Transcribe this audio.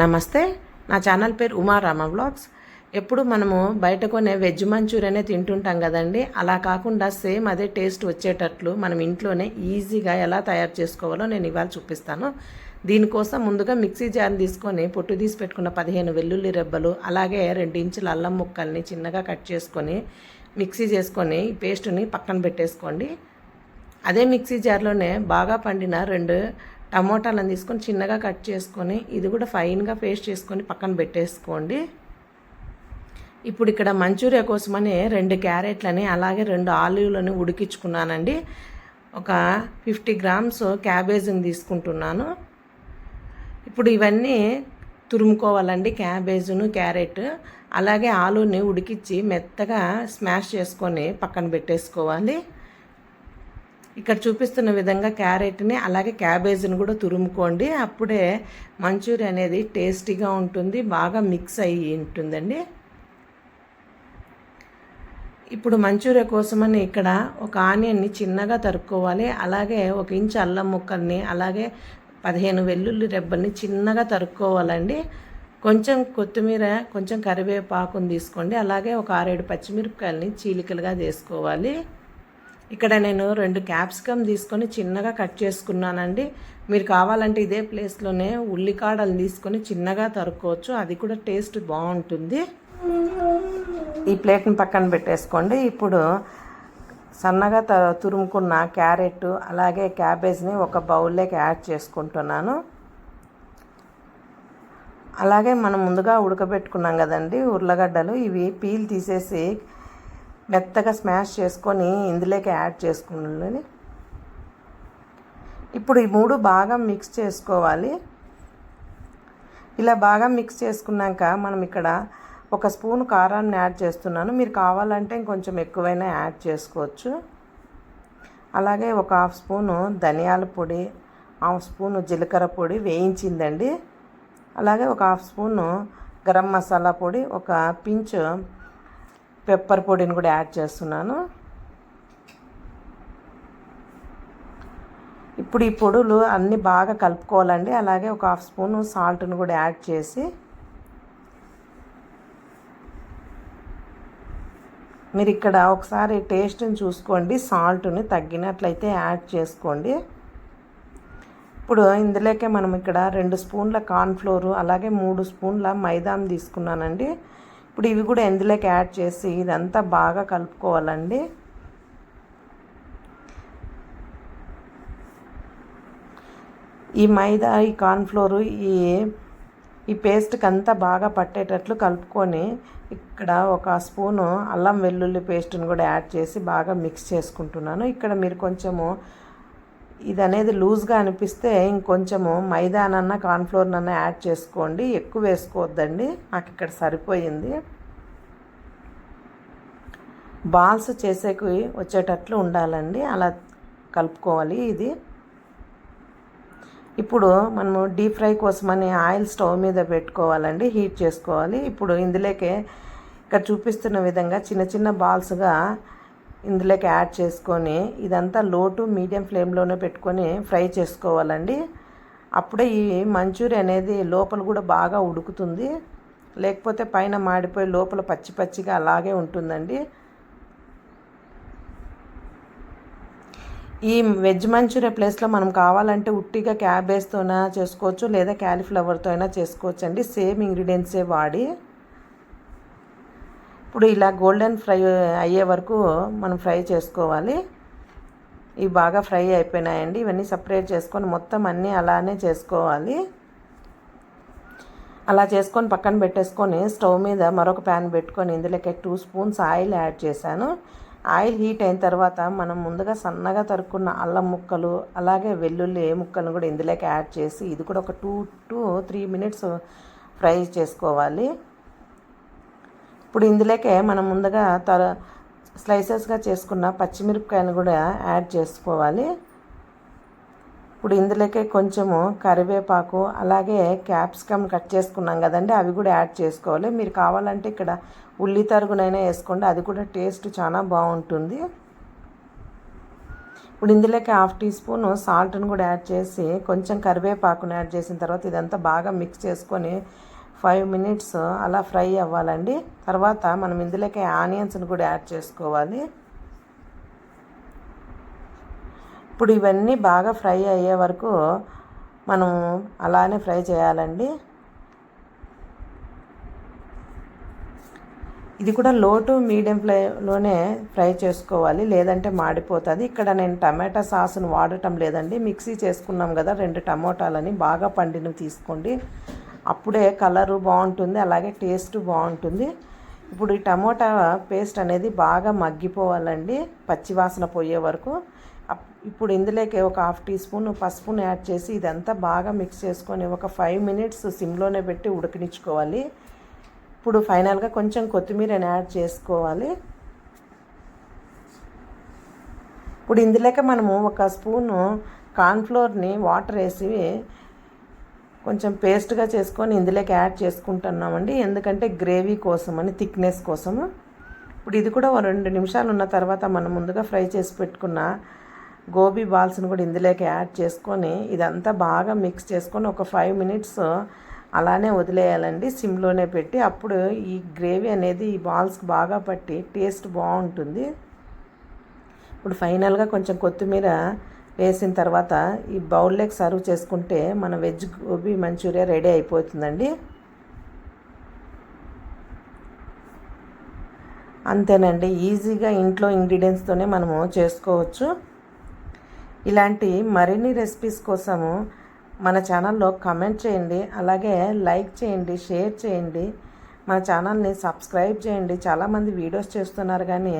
నమస్తే నా ఛానల్ పేరు ఉమారామ వ్లాగ్స్. ఎప్పుడు మనము బయట కొనే వెజ్ మంచూరియనే తింటుంటాం కదండి. అలా కాకుండా సేమ్ అదే టేస్ట్ వచ్చేటట్లు మనం ఇంట్లోనే ఈజీగా ఎలా తయారు చేసుకోవాలో నేను ఇవాళ చూపిస్తాను. దీనికోసం ముందుగా మిక్సీ జార్ తీసుకొని పొట్టు తీసి పెట్టుకున్న పదిహేను వెల్లుల్లి రెబ్బలు అలాగే రెండు ఇంచుల అల్లం ముక్కల్ని చిన్నగా కట్ చేసుకొని మిక్సీ చేసుకొని ఈ పేస్ట్ని పక్కన పెట్టేసుకోండి. అదే మిక్సీ జార్లోనే బాగా పండిన రెండు టమోటాలను తీసుకొని చిన్నగా కట్ చేసుకొని ఇది కూడా ఫైన్గా పేస్ట్ చేసుకొని పక్కన పెట్టేసుకోండి. ఇప్పుడు ఇక్కడ మంచూరియా కోసమని రెండు క్యారెట్లని అలాగే రెండు ఆలివ్లని ఉడికించుకున్నానండి. ఒక ఫిఫ్టీ గ్రామ్స్ క్యాబేజీని తీసుకుంటున్నాను. ఇప్పుడు ఇవన్నీ తురుముకోవాలండి క్యాబేజును క్యారెట్. అలాగే ఆలూని ఉడికించి మెత్తగా స్మాష్ చేసుకొని పక్కన పెట్టేసుకోవాలి. ఇక్కడ చూపిస్తున్న విధంగా క్యారెట్ని అలాగే క్యాబేజీని కూడా తురుముకోండి. అప్పుడే మంచూరియా అనేది టేస్టీగా ఉంటుంది బాగా మిక్స్ అయ్యి ఉంటుందండి. ఇప్పుడు మంచూరియా కోసమని ఇక్కడ ఒక ఆనియన్ని చిన్నగా తరుక్కోవాలి. అలాగే ఒక ఇంచు అల్లం ముక్కల్ని అలాగే పదిహేను వెల్లుల్లి రెబ్బల్ని చిన్నగా తరుక్కోవాలండి. కొంచెం కొత్తిమీర కొంచెం కరివేపాకుని తీసుకోండి. అలాగే ఒక ఆరేడు పచ్చిమిరపకాయలని చీలికలుగా చేసుకోవాలి. ఇక్కడ నేను రెండు క్యాప్సికమ్ తీసుకొని చిన్నగా కట్ చేసుకున్నానండి. మీరు కావాలంటే ఇదే ప్లేస్లోనే ఉల్లికాడలు తీసుకొని చిన్నగా తరుక్కోవచ్చు. అది కూడా టేస్ట్ బాగుంటుంది. ఈ ప్లేట్ని పక్కన పెట్టేసుకోండి. ఇప్పుడు సన్నగా త తురుముకున్న క్యారెట్ అలాగే క్యాబేజ్ని ఒక బౌల్లోకి యాడ్ చేసుకుంటున్నాను. అలాగే మనం ముందుగా ఉడకబెట్టుకున్నాం కదండి ఉర్లగడ్డలు. ఇవి పీల్ తీసేసి మెత్తగా స్మాష్ చేసుకొని ఇందులోకి యాడ్ చేసుకుని ఇప్పుడు ఈ మూడు బాగా మిక్స్ చేసుకోవాలి. ఇలా బాగా మిక్స్ చేసుకున్నాక మనం ఇక్కడ ఒక స్పూన్ కారాన్ని యాడ్ చేస్తున్నాను. మీరు కావాలంటే ఇంకొంచెం ఎక్కువైనా యాడ్ చేసుకోవచ్చు. అలాగే ఒక హాఫ్ స్పూను ధనియాల పొడి హాఫ్ స్పూను జీలకర్ర పొడి వేయించిందండి. అలాగే ఒక హాఫ్ స్పూను గరం మసాలా పొడి ఒక పించ్ పెప్పర్ పొడిని కూడా యాడ్ చేస్తున్నాను. ఇప్పుడు ఈ పొడులు అన్నీ బాగా కలుపుకోవాలండి. అలాగే ఒక హాఫ్ స్పూన్ సాల్ట్ను కూడా యాడ్ చేసి మీరు ఇక్కడ ఒకసారి టేస్ట్ని చూసుకోండి. సాల్ట్ని తగ్గినట్లయితే యాడ్ చేసుకోండి. ఇప్పుడు ఇందులోకే మనం ఇక్కడ రెండు స్పూన్ల కార్న్ఫ్లోరు అలాగే మూడు స్పూన్ల మైదాం తీసుకున్నానండి. ఇప్పుడు ఇవి కూడా ఇందులోకి యాడ్ చేసి ఇదంతా బాగా కలుపుకోవాలండి. ఈ మైదా ఈ కార్న్ఫ్లోరు ఈ ఈ పేస్ట్కి అంతా బాగా పట్టేటట్లు కలుపుకొని ఇక్కడ ఒక స్పూను అల్లం వెల్లుల్లి పేస్ట్ని కూడా యాడ్ చేసి బాగా మిక్స్ చేసుకుంటున్నాను. ఇక్కడ మీరు కొంచెము ఇది అనేది లూజ్గా అనిపిస్తే ఇంకొంచెము మైదానన్న కార్న్ఫ్లోర్నన్న యాడ్ చేసుకోండి. ఎక్కువ వేసుకోవద్దండి. నాకు ఇక్కడ సరిపోయింది. బాల్స్ చేసేకి వచ్చేటట్లు ఉండాలండి. అలా కలుపుకోవాలి ఇది. ఇప్పుడు మనము డీప్ ఫ్రై కోసమని ఆయిల్ స్టవ్ మీద పెట్టుకోవాలండి. హీట్ చేసుకోవాలి. ఇప్పుడు ఇందులోకే ఇక్కడ చూపిస్తున్న విధంగా చిన్న చిన్న బాల్స్గా ఇందులోకి యాడ్ చేసుకొని ఇదంతా లో టు మీడియం ఫ్లేమ్లోనే పెట్టుకొని ఫ్రై చేసుకోవాలండి. అప్పుడే ఈ మంచూరియా అనేది లోపల కూడా బాగా ఉడుకుతుంది. లేకపోతే పైన మాడిపోయి లోపల పచ్చి పచ్చిగా అలాగే ఉంటుందండి. ఈ వెజ్ మంచూరియా ప్లేస్లో మనం కావాలంటే ఉట్టిగా క్యాబేజ్తోనా చేసుకోవచ్చు లేదా క్యాలీఫ్లవర్తో అయినా చేసుకోవచ్చు అండి సేమ్ ఇంగ్రీడియంట్సే వాడి. ఇప్పుడు ఇలా గోల్డెన్ ఫ్రై అయ్యే వరకు మనం ఫ్రై చేసుకోవాలి. ఇవి బాగా ఫ్రై అయిపోయినాయండి. ఇవన్నీ సపరేట్ చేసుకొని మొత్తం అన్నీ అలానే చేసుకోవాలి. అలా చేసుకొని పక్కన పెట్టేసుకొని స్టవ్ మీద మరొక ప్యాన్ పెట్టుకొని ఇందులోకి టూ స్పూన్స్ ఆయిల్ యాడ్ చేశాను. ఆయిల్ హీట్ అయిన తర్వాత మనం ముందుగా సన్నగా తరుక్కున్న అల్లం ముక్కలు అలాగే వెల్లుల్లి ముక్కలను కూడా ఇందులోకి యాడ్ చేసి ఇది కూడా ఒక two to three minutes fry చేసుకోవాలి. ఇప్పుడు ఇందులోకే మనం ముందుగా తర స్లైసెస్గా చేసుకున్న పచ్చిమిరపకాయలు కూడా యాడ్ చేసుకోవాలి. ఇప్పుడు ఇందులోకే కొంచెము కరివేపాకు అలాగే క్యాప్సికమ్ కట్ చేసుకున్నాం కదండి అవి కూడా యాడ్ చేసుకోవాలి. మీరు కావాలంటే ఇక్కడ ఉల్లి తరుగునైనా వేసుకోండి అది కూడా టేస్ట్ చాలా బాగుంటుంది. ఇప్పుడు ఇందులోకి హాఫ్ టీ స్పూన్ సాల్ట్ని కూడా యాడ్ చేసి కొంచెం కరివేపాకుని యాడ్ చేసిన తర్వాత ఇదంతా బాగా మిక్స్ చేసుకొని ఫైవ్ మినిట్స్ అలా ఫ్రై అవ్వాలండి. తర్వాత మనం ఇందులోకి ఆనియన్స్ని కూడా యాడ్ చేసుకోవాలి. ఇప్పుడు ఇవన్నీ బాగా ఫ్రై అయ్యే వరకు మనం అలానే ఫ్రై చేయాలండి. ఇది కూడా లో టు మీడియం ఫ్లేలోనే ఫ్రై చేసుకోవాలి. లేదంటే మాడిపోతుంది. ఇక్కడ నేను టమాటా సాస్ను వాడటం లేదండి. మిక్సీ చేసుకున్నాం కదా రెండు టమోటాలని బాగా పండినవి తీసుకోండి. అప్పుడే కలరు బాగుంటుంది అలాగే టేస్ట్ బాగుంటుంది. ఇప్పుడు ఈ టమోటా పేస్ట్ అనేది బాగా మగ్గిపోవాలండి పచ్చివాసన పోయే వరకు. ఇప్పుడు ఇందులోకి ఒక హాఫ్ టీ స్పూన్ పసుపును యాడ్ చేసి ఇదంతా బాగా మిక్స్ చేసుకొని ఒక ఫైవ్ మినిట్స్ సిమ్లోనే పెట్టి ఉడకనిచ్చుకోవాలి ఇప్పుడు ఫైనల్గా కొంచెం కొత్తిమీరని యాడ్ చేసుకోవాలి. ఇప్పుడు ఇందులోకి మనము ఒక స్పూను కార్న్ఫ్లోర్ని వాటర్ వేసి కొంచెం పేస్ట్గా చేసుకొని ఇందులోకి యాడ్ చేసుకుంటున్నామండి. ఎందుకంటే గ్రేవీ కోసం అని థిక్నెస్ కోసము. ఇప్పుడు ఇది కూడా రెండు నిమిషాలు ఉన్న తర్వాత మనం ముందుగా ఫ్రై చేసి పెట్టుకున్న గోబీ బాల్స్ని కూడా ఇందులోకి యాడ్ చేసుకొని ఇదంతా బాగా మిక్స్ చేసుకొని ఒక ఫైవ్ మినిట్స్ అలానే వదిలేయాలండి. సిమ్లోనే పెట్టి అప్పుడు ఈ గ్రేవీ అనేది ఈ బాల్స్కి బాగా పట్టి టేస్ట్ బాగుంటుంది. ఇప్పుడు ఫైనల్గా కొంచెం కొత్తిమీర వేసిన తర్వాత ఈ బౌల్లోకి సర్వ్ చేసుకుంటే మన వెజ్ గోబీ మంచూరియా రెడీ అయిపోతుందండి. అంతేనండి ఈజీగా ఇంట్లో ఇంగ్రీడియంట్స్తోనే మనము చేసుకోవచ్చు. ఇలాంటి మరిన్ని రెసిపీస్ కోసము మన ఛానల్లో కమెంట్ చేయండి అలాగే లైక్ చేయండి షేర్ చేయండి. మన ఛానల్ని సబ్స్క్రైబ్ చేయండి. చాలామంది వీడియోస్ చేస్తున్నారు కానీ